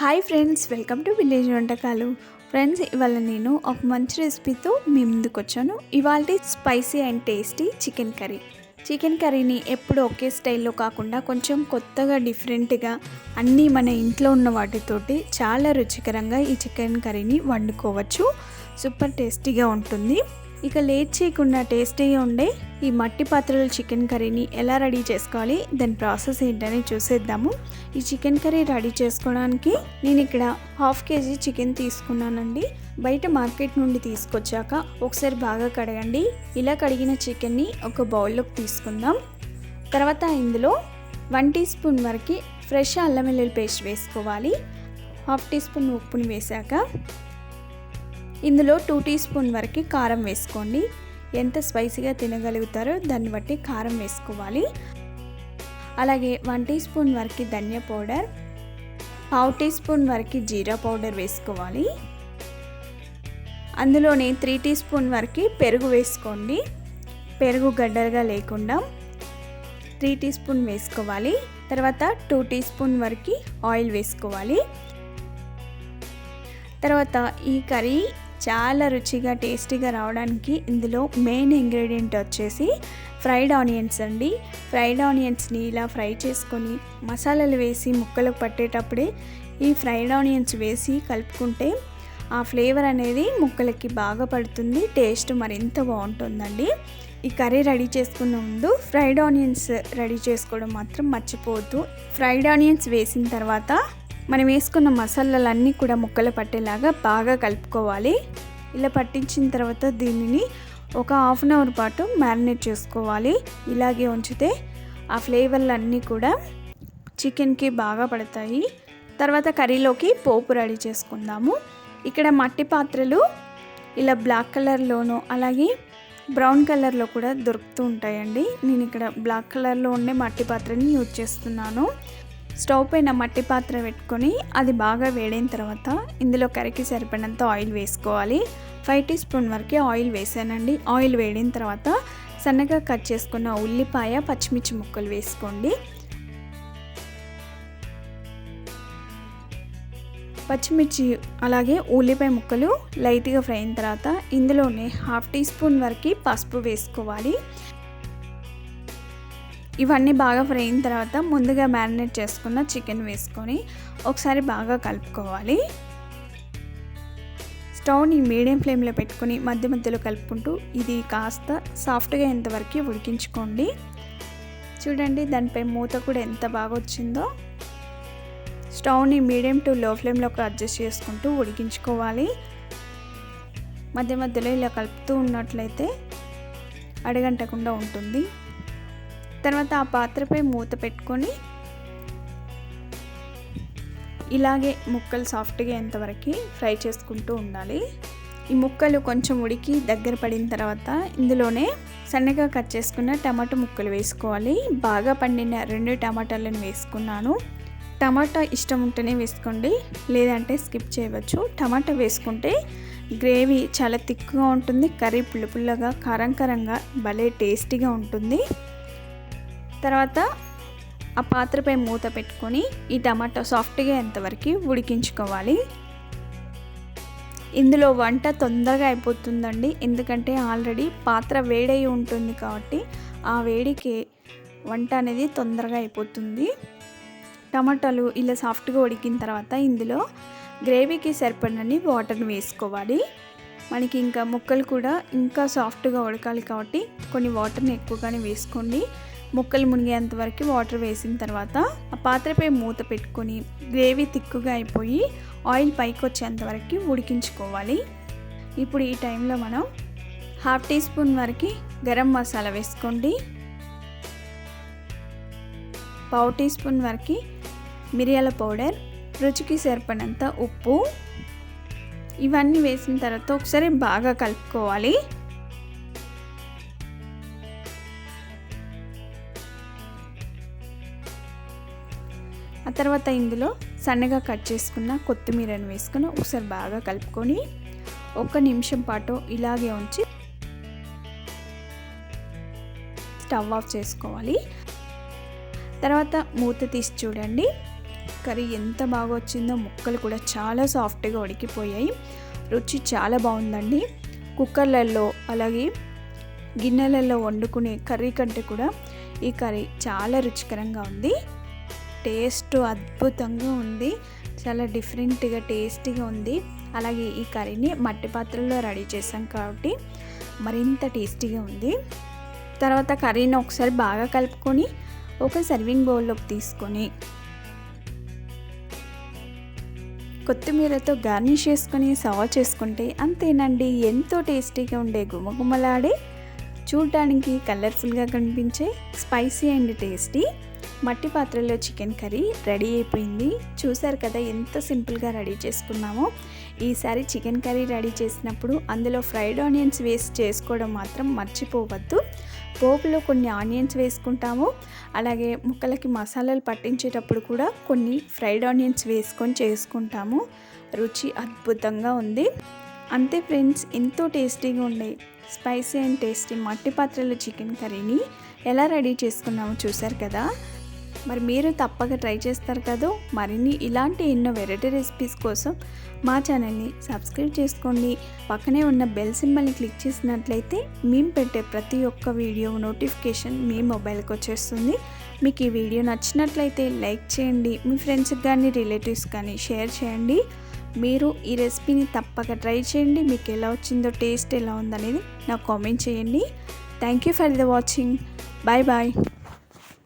Hi friends welcome to village వంటకాలు. Friends ఇవాళ నేను ఒక మంచి రెసిపీతో మీ ముందుకు వచ్చాను. ఇవాళ spicy and tasty chicken curry chicken కర్రీని ఎప్పుడు ఒకే స్టైల్లో కాకుండా కొంచెం కొత్తగా డిఫరెంట్గా అన్నీ మన ఇంట్లో ఉన్న వాటితోటి చాలా రుచికరంగా ఈ చికెన్ కర్రీని వండుకోవచ్చు. సూపర్ టేస్టీగా ఉంటుంది. ఇక లేట్ చేయకుండా టేస్టీగా ఉండే ఈ మట్టి పాత్రల చికెన్ కర్రీని ఎలా రెడీ చేసుకోవాలి దాని ప్రాసెస్ ఏంటని చూసేద్దాము. ఈ చికెన్ కర్రీ రెడీ చేసుకోవడానికి నేను ఇక్కడ హాఫ్ కేజీ చికెన్ తీసుకున్నానండి. బయట మార్కెట్ నుండి తీసుకొచ్చాక ఒకసారి బాగా కడగండి. ఇలా కడిగిన చికెన్ని ఒక బౌల్లోకి తీసుకుందాం. తర్వాత ఇందులో వన్ టీ స్పూన్ వరకు ఫ్రెష్ అల్లం వెల్లుల్లి పేస్ట్ వేసుకోవాలి. హాఫ్ టీ స్పూన్ ఉప్పుని వేశాక ఇందులో టూ టీ స్పూన్ వరకు కారం వేసుకోండి. ఎంత స్పైసీగా తినగలుగుతారో దాన్ని బట్టి కారం వేసుకోవాలి. అలాగే వన్ టీ స్పూన్ వరకు ధనియా పౌడర్ పావు టీ స్పూన్ వరకు జీరా పౌడర్ వేసుకోవాలి. అందులోనే త్రీ టీ స్పూన్ వరకు పెరుగు వేసుకోండి. పెరుగు గడ్డలుగా లేకుండా త్రీ టీ స్పూన్ వేసుకోవాలి. తర్వాత టూ టీ స్పూన్ వరకు ఆయిల్ వేసుకోవాలి. తర్వాత ఈ కర్రీ చాలా రుచిగా టేస్టీగా రావడానికి ఇందులో మెయిన్ ఇంగ్రీడియంట్ వచ్చేసి ఫ్రైడ్ ఆనియన్స్ అండి. ఫ్రైడ్ ఆనియన్స్ని ఇలా ఫ్రై చేసుకొని మసాలాలు వేసి ముక్కలకు పట్టేటప్పుడే ఈ ఫ్రైడ్ ఆనియన్స్ వేసి కలుపుకుంటే ఆ ఫ్లేవర్ అనేది ముక్కలకి బాగా పడుతుంది టేస్ట్ మరింత బాగుంటుందండి. ఈ కర్రీ రెడీ చేసుకున్న ముందు ఫ్రైడ్ ఆనియన్స్ రెడీ చేసుకోవడం మాత్రం మర్చిపోవద్దు. ఫ్రైడ్ ఆనియన్స్ వేసిన తర్వాత మనం వేసుకున్న మసాలాలన్నీ కూడా ముక్కలు పట్టేలాగా బాగా కలుపుకోవాలి. ఇలా పట్టించిన తర్వాత దీనిని ఒక హాఫ్ అన్ అవర్ పాటు మ్యారినేట్ చేసుకోవాలి. ఇలాగే ఉంచితే ఆ ఫ్లేవర్లు అన్నీ కూడా చికెన్కి బాగా పడతాయి. తర్వాత కర్రీలోకి పోపు రెడీ చేసుకుందాము. ఇక్కడ మట్టి పాత్రలు ఇలా బ్లాక్ కలర్లోను అలాగే బ్రౌన్ కలర్లో కూడా దొరుకుతూ ఉంటాయండి. నేను ఇక్కడ బ్లాక్ కలర్లో ఉండే మట్టి పాత్రని యూజ్ చేస్తున్నాను. స్టవ్ పైన మట్టి పాత్ర పెట్టుకొని అది బాగా వేడైన తర్వాత ఇందులో కరికి సరిపడినంత ఆయిల్ వేసుకోవాలి. ఫైవ్ టీ స్పూన్ వరకే ఆయిల్ వేసానండి. ఆయిల్ వేడిన తర్వాత సన్నగా కట్ చేసుకున్న ఉల్లిపాయ పచ్చిమిర్చి ముక్కలు వేసుకోండి. పచ్చిమిర్చి అలాగే ఉల్లిపాయ ముక్కలు లైట్గా ఫ్రై అయిన తర్వాత ఇందులోనే హాఫ్ టీ స్పూన్ వరకు పసుపు వేసుకోవాలి. ఇవన్నీ బాగా ఫ్రై అయిన తర్వాత ముందుగా మ్యారినేట్ చేసుకున్న చికెన్ వేసుకొని ఒకసారి బాగా కలుపుకోవాలి. స్టవ్ని మీడియం ఫ్లేమ్లో పెట్టుకొని మధ్య మధ్యలో కలుపుకుంటూ ఇది కాస్త సాఫ్ట్గా ఎంతవరకు ఉడికించుకోండి. చూడండి దానిపై మూత కూడా ఎంత బాగా వచ్చిందో. స్టవ్ని మీడియం టు లో ఫ్లేమ్లోకి అడ్జస్ట్ చేసుకుంటూ ఉడికించుకోవాలి. మధ్య మధ్యలో ఇలా కలుపుతూ ఉన్నట్లయితే అడగంటకుండా ఉంటుంది. తర్వాత ఆ పాత్రపై మూత పెట్టుకొని ఇలాగే ముక్కలు సాఫ్ట్గా ఎంతవరకు ఫ్రై చేసుకుంటూ ఉండాలి. ఈ ముక్కలు కొంచెం ఉడికి దగ్గర పడిన తర్వాత ఇందులోనే సన్నగా కట్ చేసుకున్న టమాటో ముక్కలు వేసుకోవాలి. బాగా పండిన రెండు టమాటాలను వేసుకున్నాను. టమాటా ఇష్టం ఉంటేనే వేసుకోండి లేదంటే స్కిప్ చేయవచ్చు. టమాటా వేసుకుంటే గ్రేవీ చాలా థిక్గా ఉంటుంది కర్రీ పుల్ల పుల్లగా కారం కారంగా భలే టేస్టీగా ఉంటుంది. తర్వాత ఆ పాత్రపై మూత పెట్టుకొని ఈ టమాటో సాఫ్ట్గా ఎంతవరకు ఉడికించుకోవాలి. ఇందులో వంట తొందరగా అయిపోతుందండి. ఎందుకంటే ఆల్రెడీ పాత్ర వేడై ఉంటుంది కాబట్టి ఆ వేడికి వంట అనేది తొందరగా అయిపోతుంది. టమాటాలు ఇలా సాఫ్ట్గా ఉడికిన తర్వాత ఇందులో గ్రేవీకి సరిపడని వాటర్ని వేసుకోవాలి. మనకి ఇంకా ముక్కలు కూడా ఇంకా సాఫ్ట్గా ఉడకాలి కాబట్టి కొన్ని వాటర్ని ఎక్కువగానే వేసుకోండి. ముక్కలు మునిగేంత వరకు వాటర్ వేసిన తర్వాత ఆ పాత్రపై మూత పెట్టుకొని గ్రేవీ తిక్కుగా అయిపోయి ఆయిల్ పైకి వచ్చేంత వరకు ఉడికించుకోవాలి. ఇప్పుడు ఈ టైంలో మనం హాఫ్ టీ స్పూన్ వరకు గరం మసాలా వేసుకోండి. పావు టీ స్పూన్ వరకు మిరియాల పౌడర్ రుచికి సరిపడినంత ఉప్పు. ఇవన్నీ వేసిన తర్వాత ఒకసారి బాగా కలుపుకోవాలి. ఆ తర్వాత ఇందులో సన్నగా కట్ చేసుకున్న కొత్తిమీరను వేసుకుని ఒకసారి బాగా కలుపుకొని ఒక నిమిషం పాటు ఇలాగే ఉంచి స్టవ్ ఆఫ్ చేసుకోవాలి. తర్వాత మూత తీసి చూడండి. కర్రీ ఎంత బాగా వచ్చిందో ముక్కలు కూడా చాలా సాఫ్ట్గా ఉడికిపోయాయి. రుచి చాలా బాగుందండి. కుక్కర్లలో అలాగే గిన్నెలలో వండుకునే కర్రీ కంటే కూడా ఈ కర్రీ చాలా రుచికరంగా ఉంది. టేస్ట్ అద్భుతంగా ఉంది. చాలా డిఫరెంట్గా టేస్టీగా ఉంది. అలాగే ఈ కర్రీని మట్టి పాత్రలో రెడీ చేసాం కాబట్టి మరింత టేస్టీగా ఉంది. తర్వాత కర్రీని ఒకసారి బాగా కలుపుకొని ఒక సర్వింగ్ బౌల్లోకి తీసుకొని కొత్తిమీరతో గార్నిష్ చేసుకొని సర్వ్ చేసుకుంటే అంతేనండి. ఎంతో టేస్టీగా ఉండే గుమగుమలాడే. చూడడానికి కలర్ఫుల్గా కనిపించే స్పైసీ అండ్ టేస్టీ మట్టి పాత్రలో చికెన్ కర్రీ రెడీ అయిపోయింది. చూసారు కదా ఎంత సింపుల్గా రెడీ చేసుకున్నామో. ఈసారి చికెన్ కర్రీ రెడీ చేసినప్పుడు అందులో ఫ్రైడ్ ఆనియన్స్ వేసి చేసుకోవడం మాత్రం మర్చిపోవద్దు. పోపులో కొన్ని ఆనియన్స్ వేసుకుంటాము. అలాగే ముక్కలకి మసాలాలు పట్టించేటప్పుడు కూడా కొన్ని ఫ్రైడ్ ఆనియన్స్ వేసుకొని చేసుకుంటాము. రుచి అద్భుతంగా ఉంది. అంతే ఫ్రెండ్స్ ఎంతో టేస్టీగా ఉండే స్పైసీ అండ్ టేస్టీ మట్టి పాత్రలో చికెన్ కర్రీని ఎలా రెడీ చేసుకున్నామో చూసారు కదా. మరి మీరు తప్పక ట్రై చేస్తారు కదా. మరిన్ని ఇలాంటి ఎన్నో వెరైటీ రెసిపీస్ కోసం మా ఛానల్ని సబ్స్క్రైబ్ చేసుకోండి. పక్కనే ఉన్న బెల్ సింబల్ని క్లిక్ చేసినట్లయితే మేము పెట్టే ప్రతి ఒక్క వీడియో నోటిఫికేషన్ మీ మొబైల్కి వచ్చేస్తుంది. మీకు ఈ వీడియో నచ్చినట్లయితే లైక్ చేయండి. మీ ఫ్రెండ్స్కి కానీ రిలేటివ్స్ కానీ షేర్ చేయండి. మీరు ఈ రెసిపీని తప్పక ట్రై చేయండి. మీకు ఎలా వచ్చిందో టేస్ట్ ఎలా ఉందనేది నాకు కామెంట్ చేయండి. Thank you for the watching bye bye